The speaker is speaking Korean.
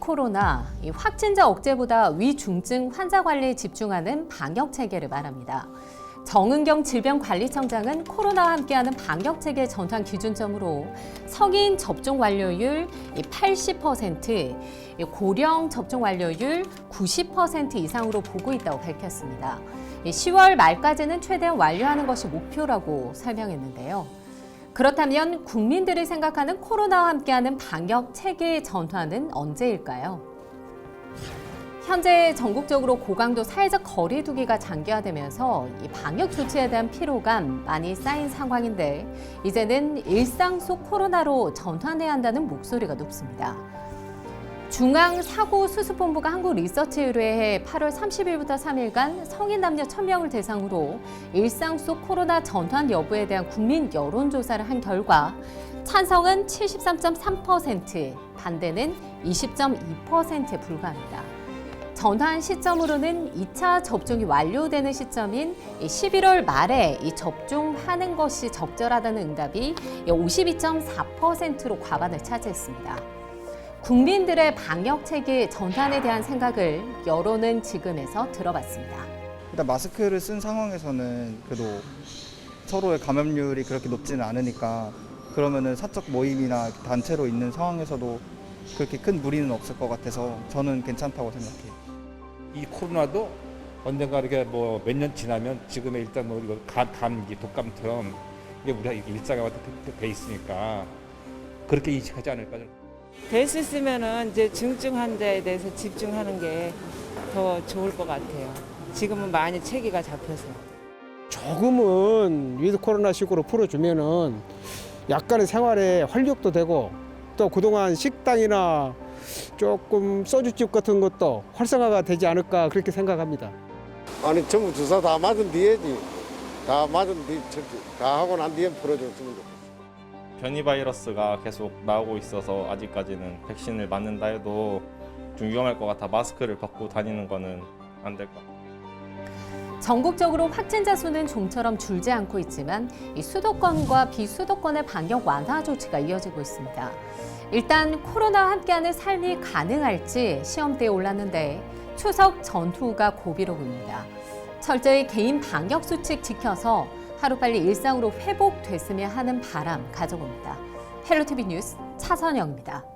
코로나, 이 확진자 억제보다 위중증 환자 관리에 집중하는 방역 체계를 말합니다. 정은경 질병관리청장은 코로나와 함께하는 방역 체계 전환 기준점으로 성인 접종 완료율 80%, 이 고령 접종 완료율 90% 이상으로 보고 있다고 밝혔습니다. 이 10월 말까지는 최대한 완료하는 것이 목표라고 설명했는데요. 그렇다면 국민들이 생각하는 코로나와 함께하는 방역 체계 전환은 언제일까요? 현재 전국적으로 고강도 사회적 거리 두기가 장기화되면서 이 방역 조치에 대한 피로감 많이 쌓인 상황인데 이제는 일상 속 코로나로 전환해야 한다는 목소리가 높습니다. 중앙사고수습본부가 한국리서치의뢰해 8월 30일부터 3일간 성인 남녀 1000명을 대상으로 일상 속 코로나 전환 여부에 대한 국민 여론조사를 한 결과 찬성은 73.3%, 반대는 20.2%에 불과합니다. 전환 시점으로는 2차 접종이 완료되는 시점인 11월 말에 이 접종하는 것이 적절하다는 응답이 52.4%로 과반을 차지했습니다. 국민들의 방역 체계 전환에 대한 생각을 여론은 지금에서 들어봤습니다. 일단 마스크를 쓴 상황에서는 그래도 서로의 감염률이 그렇게 높지는 않으니까 그러면은 사적 모임이나 단체로 있는 상황에서도 그렇게 큰 무리는 없을 것 같아서 저는 괜찮다고 생각해요. 이 코로나도 언젠가 이렇게 뭐 몇 년 지나면 지금의 일단 뭐 이거 감, 감기, 독감처럼 이게 우리가 일상화가 돼- 돼 있으니까 그렇게 인식하지 않을까. 될 수 있으면은 이제 중증 환자에 대해서 집중하는 게 더 좋을 것 같아요. 지금은 많이 체계가 잡혀서. 조금은 위드 코로나식으로 풀어주면은 약간의 생활에 활력도 되고 또 그동안 식당이나 조금 소주집 같은 것도 활성화가 되지 않을까 그렇게 생각합니다. 아니 전부 주사 다 맞은 뒤에지 다 맞은 뒤, 저- 다 하고 난 뒤에 풀어줬으면 좋겠어. 변이 바이러스가 계속 나오고 있어서 아직까지는 백신을 맞는다 해도 좀 위험할 것 같아 마스크를 벗고 다니는 거는 안 될 것 같아요. 전국적으로 확진자 수는 좀처럼 줄지 않고 있지만 이 수도권과 비수도권의 방역 완화 조치가 이어지고 있습니다. 일단 코로나와 함께하는 삶이 가능할지 시험대에 올랐는데 추석 전후가 고비로입니다. 철저히 개인 방역 수칙 지켜서 하루빨리 일상으로 회복됐으면 하는 바람 가져봅니다. 헬로티비 뉴스 차선영입니다.